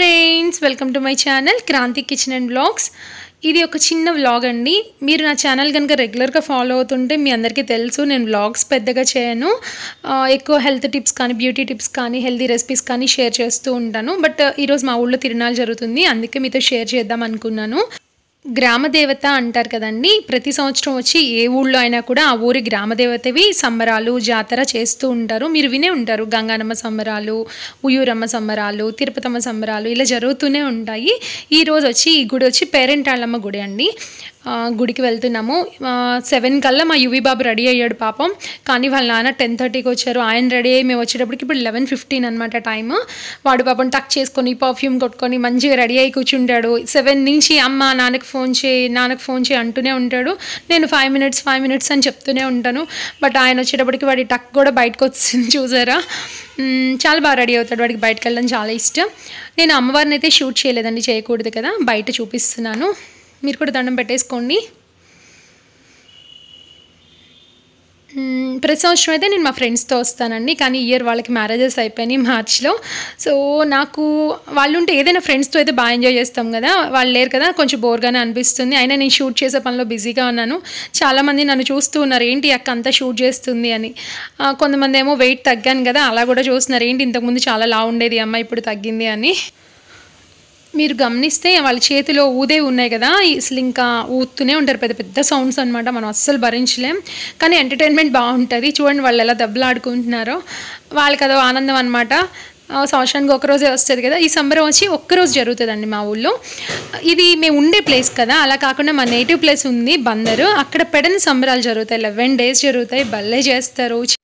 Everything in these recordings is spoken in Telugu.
Friends welcome to my channel Kranthi kitchen and blogs. ఇది ఒక చిన్న వ్లాగ్ అండి. మీరు నా ఛానల్ కనుక రెగ్యులర్గా ఫాలో అవుతుంటే మీ అందరికీ తెలుసు నేను వ్లాగ్స్ పెద్దగా చేయను. ఎక్కువ హెల్త్ టిప్స్ కానీ బ్యూటీ టిప్స్ కానీ హెల్తీ రెసిపీస్ కానీ షేర్ చేస్తూ ఉంటాను. బట్ ఈరోజు మా ఊళ్ళో తిరునాళ్ళు జరుగుతుంది. అందుకే మీతో షేర్ చేద్దాం అనుకున్నాను. గ్రామదేవత అంటారు కదండి. ప్రతి సంవత్సరం వచ్చి ఏ ఊళ్ళో అయినా కూడా ఆ ఊరి గ్రామదేవతవి సంబరాలు జాతర చేస్తూ ఉంటారు. మీరు వినే ఉంటారు. గంగానమ్మ సంబరాలు ఉయ్యూరమ్మ సంబరాలు తిరుపతమ్మ సంబరాలు ఇలా జరుగుతూనే ఉంటాయి. ఈరోజు వచ్చి ఈ గుడి వచ్చి పేరెంటాళ్ళమ్మ గుడి అండి. గుడికి వెళ్తున్నాము. సెవెన్ కల్లా మా యువి బాబు రెడీ అయ్యాడు పాపం. కానీ వాళ్ళ నాన్న టెన్ థర్టీకి వచ్చారు. ఆయన రెడీ అయ్యి మేము వచ్చేటప్పటికి ఇప్పుడు లెవెన్ ఫిఫ్టీన్ అనమాట టైము వాడు పాపం టక్ చేసుకొని పర్ఫ్యూమ్ కొట్టుకొని మంచిగా రెడీ అయ్యి కూర్చుంటాడు. సెవెన్ నుంచి అమ్మ నాన్నకి ఫోన్ చేయి నాన్నకి ఫోన్ చేయి అంటూనే ఉంటాడు. నేను ఫైవ్ మినిట్స్ ఫైవ్ మినిట్స్ అని చెప్తూనే ఉంటాను. బట్ ఆయన వచ్చేటప్పటికి వాడి టక్ కూడా బయటకు వచ్చింది చూసారా? చాలా బాగా రెడీ అవుతాడు. వాడికి బయటకు వెళ్ళడం చాలా ఇష్టం. నేను అమ్మవారిని అయితే షూట్ చేయలేదండి చేయకూడదు కదా. బయట చూపిస్తున్నాను. మీరు కూడా దండం పెట్టేసుకోండి. ప్రతి సంవత్సరం అయితే నేను మా ఫ్రెండ్స్తో వస్తానండి కానీ ఇయర్ వాళ్ళకి మ్యారేజెస్ అయిపోయినాయి మార్చ్లో. సో నాకు వాళ్ళు ఉంటే ఏదైనా ఫ్రెండ్స్తో అయితే బాగా ఎంజాయ్ చేస్తాం కదా వాళ్ళు లేరు కదా కొంచెం బోర్గానే అనిపిస్తుంది. అయినా నేను షూట్ చేసే పనిలో బిజీగా ఉన్నాను. చాలామంది నన్ను చూస్తూ ఉన్నారు ఏంటి అక్క అంతా షూట్ చేస్తుంది? అని. కొంతమంది ఏమో వెయిట్ తగ్గాను కదా అలా కూడా చూస్తున్నారు ఏంటి ఇంతకుముందు చాలా లా ఉండేది అమ్మ ఇప్పుడు తగ్గింది? అని. మీరు గమనిస్తే వాళ్ళ చేతిలో ఊదే ఉన్నాయి కదా అసలు ఇంకా ఊతూనే ఉంటారు. పెద్ద పెద్ద సౌండ్స్ అనమాట మనం అస్సలు భరించలేం. కానీ ఎంటర్టైన్మెంట్ బాగుంటుంది. చూడండి వాళ్ళు ఎలా దెబ్బలాడుకుంటున్నారో. వాళ్ళకి అదో ఆనందం అనమాట సంవత్సరానికి ఒక రోజే వస్తుంది కదా. ఈ సంబరం వచ్చి ఒక్కరోజు జరుగుతుందండి మా ఊళ్ళో. ఇది మేము ఉండే ప్లేస్ కదా. అలా కాకుండా మా నేటివ్ ప్లేస్ ఉంది బందరు. అక్కడ పెడని సంబరాలు జరుగుతాయి. లెవెన్ డేస్ జరుగుతాయి. బల్లే చేస్తారు.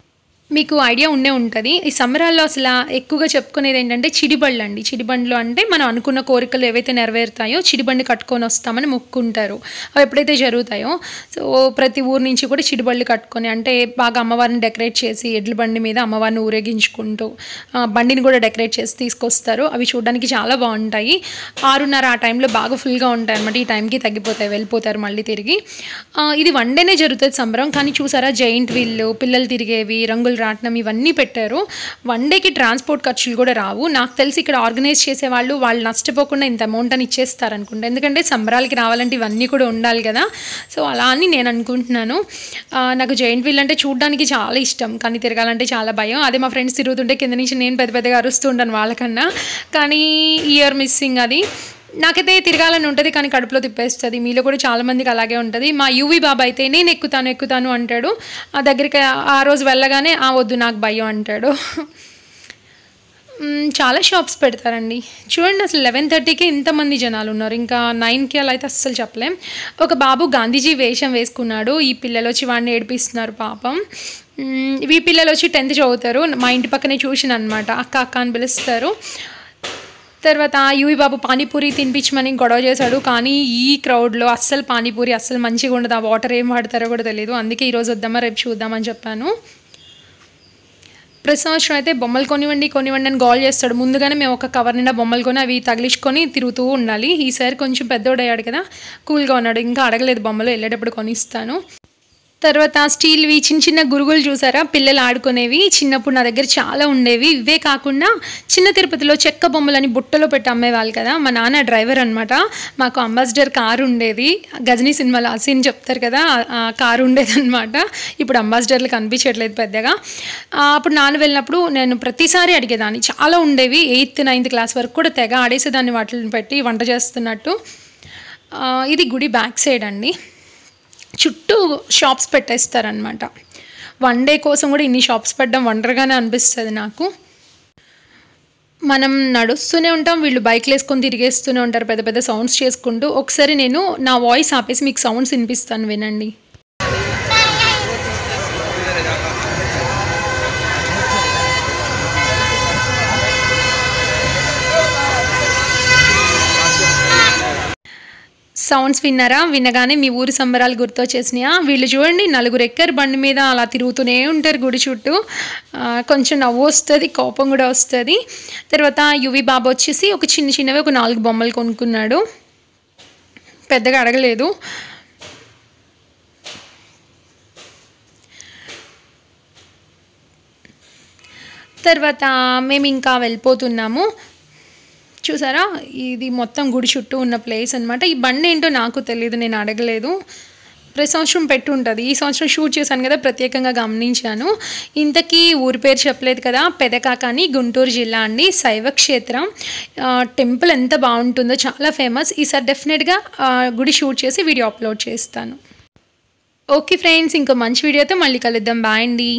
మీకు ఐడియా ఉండే ఉంటుంది. ఈ సంబరాల్లో అసలు ఎక్కువగా చెప్పుకునేది ఏంటంటే చిడిబండ్లు అండి. చిడిబండ్లు అంటే మనం అనుకున్న కోరికలు ఏవైతే నెరవేరుతాయో చిడిబండి కట్టుకొని వస్తామని మొక్కుంటారు. అవి ఎప్పుడైతే జరుగుతాయో సో ప్రతి ఊరు నుంచి కూడా చిడిబండ్లు కట్టుకొని అంటే బాగా అమ్మవారిని డెకరేట్ చేసి ఎడ్ల బండి మీద అమ్మవారిని ఊరేగించుకుంటూ బండిని కూడా డెకరేట్ చేసి తీసుకొస్తారు. అవి చూడడానికి చాలా బాగుంటాయి. ఆరున్నర ఆ టైంలో బాగా ఫుల్గా ఉంటాయి అనమాట ఈ టైంకి తగ్గిపోతాయి వెళ్ళిపోతారు మళ్ళీ తిరిగి. ఇది వన్ డేనే జరుగుతుంది సంబరం. కానీ చూసారా జైంట్ వీళ్ళు పిల్లలు తిరిగేవి రంగులు రాట్నం ఇవన్నీ పెట్టారు. వన్ డేకి ట్రాన్స్పోర్ట్ ఖర్చులు కూడా రావు. నాకు తెలిసి ఇక్కడ ఆర్గనైజ్ చేసే వాళ్ళు వాళ్ళు నష్టపోకుండా ఇంత అమౌంట్ అని ఇచ్చేస్తారనుకుంటా ఎందుకంటే సంబరాలకి రావాలంటే ఇవన్నీ కూడా ఉండాలి కదా. సో అలా అని నేను అనుకుంటున్నాను. నాకు జైంట్ వీల్ అంటే చూడడానికి చాలా ఇష్టం. కానీ తిరగాలంటే చాలా భయం. అదే మా ఫ్రెండ్స్ తిరుగుతుంటే కింద నుంచి నేను పెద్ద పెద్దగా అరుస్తూ ఉంటాను వాళ్ళకన్నా. కానీ ఇయర్ మిస్సింగ్ అది. నాకైతే తిరగాలని ఉంటుంది కానీ కడుపులో తిప్పేస్తుంది. మీలో కూడా చాలామందికి అలాగే ఉంటుంది. మా యూవి బాబా అయితే నేను ఎక్కుతాను ఎక్కుతాను అంటాడు. ఆ దగ్గరికి ఆ రోజు వెళ్ళగానే ఆ వద్దు నాకు భయం అంటాడు. చాలా షాప్స్ పెడతారండి. చూడండి అసలు లెవెన్ థర్టీకి ఇంతమంది జనాలు ఉన్నారు. ఇంకా నైన్కి అలా అయితే అస్సలు చెప్పలేం. ఒక బాబు గాంధీజీ వేషం వేసుకున్నాడు. ఈ పిల్లలు వచ్చి వాడిని ఏడిపిస్తున్నారు పాపం. ఈ పిల్లలు వచ్చి టెన్త్ చదువుతారు. మా ఇంటి పక్కనే చూసిన అనమాట అక్క అక్క అని పిలుస్తారు. తర్వాత యూవి బాబు పానీపూరి తినిపించమని గొడవ చేశాడు. కానీ ఈ క్రౌడ్లో అస్సలు పానీపూరి అస్సలు మంచిగా ఉండదు. ఆ వాటర్ ఏం వాడతారో కూడా తెలియదు అందుకే ఈరోజు వద్దామా రేపు చూద్దామని చెప్పాను. ప్రతి సంవత్సరం అయితే బొమ్మలు కొనివ్వండి కొనివ్వండి అని గోల్ చేస్తాడు. ముందుగానే మేము ఒక కవర్ నిండా బొమ్మలు కొని అవి తగిలించుకొని తిరుగుతూ ఉండాలి. ఈసారి కొంచెం పెద్దోడయ్యాడు కదా కూల్గా ఉన్నాడు. ఇంకా అడగలేదు బొమ్మలు. వెళ్ళేటప్పుడు కొనిస్తాను. తర్వాత స్టీల్వి చిన్న చిన్న గురుగులు చూసారా? పిల్లలు ఆడుకునేవి. చిన్నప్పుడు నా దగ్గర చాలా ఉండేవి. ఇవే కాకుండా చిన్న తిరుపతిలో చెక్క బొమ్మలని బుట్టలో పెట్టి అమ్మేవాళ్ళు కదా? మా నాన్న డ్రైవర్ అనమాట మాకు అంబాసిడర్ కారు ఉండేది. గజనీ సినిమాలో ఆ సీన్ చెప్తారు కదా? ఆ కారు ఉండేది అనమాట ఇప్పుడు అంబాసిడర్లు కనిపించట్లేదు పెద్దగా. అప్పుడు నాన్న వెళ్ళినప్పుడు నేను ప్రతిసారి అడిగేదాన్ని. చాలా ఉండేవి. ఎయిత్ నైన్త్ క్లాస్ వరకు కూడా తెగ ఆడేసేదాన్ని వాటిని పెట్టి వంట చేస్తున్నట్టు. ఇది గుడి బ్యాక్ సైడ్ అండి. చుట్టూ షాప్స్ పెట్టేస్తారనమాట వన్ డే కోసం కూడా ఇన్ని షాప్స్ పెట్టడం వండర్గానే అనిపిస్తుంది నాకు. మనం నడుస్తూనే ఉంటాం వీళ్ళు బైక్లు వేసుకొని తిరిగేస్తూనే ఉంటారు పెద్ద పెద్ద సౌండ్స్ చేసుకుంటూ. ఒకసారి నేను నా వాయిస్ ఆపేసి మీకు సౌండ్స్ వినిపిస్తాను వినండి. సౌండ్స్ విన్నారా? వినగానే మీ ఊరి సంబరాలు గుర్తొచ్చేసినాయా వీళ్ళు చూడండి నలుగురు ఎక్కరు బండి మీద అలా తిరుగుతూనే ఉంటారు గుడి చుట్టూ. కొంచెం నవ్వు వస్తుంది కోపం కూడా వస్తుంది. తర్వాత యువి బాబు వచ్చేసి ఒక చిన్న చిన్నవి ఒక నాలుగు బొమ్మలు కొనుక్కున్నాడు. పెద్దగా అడగలేదు. తర్వాత మేము ఇంకా వెళ్ళిపోతున్నాము. చూసారా? ఇది మొత్తం గుడి చుట్టూ ఉన్న ప్లేస్ అనమాట ఈ బండి ఏంటో నాకు తెలియదు నేను అడగలేదు. ప్రతి సంవత్సరం పెట్టి ఉంటుంది. ఈ సంవత్సరం షూట్ చేశాను కదా ప్రత్యేకంగా గమనించాను. ఇంతకీ ఊరి పేరు చెప్పలేదు కదా పెదకాక అని గుంటూరు జిల్లా అండి. శైవ క్షేత్రం టెంపుల్ ఎంత బాగుంటుందో చాలా ఫేమస్ ఈసారి డెఫినెట్గా గుడి షూట్ చేసి వీడియో అప్లోడ్ చేస్తాను. ఓకే ఫ్రెండ్స్ ఇంకో మంచి వీడియోతో మళ్ళీ కలుద్దాం. బాయ్ అండి.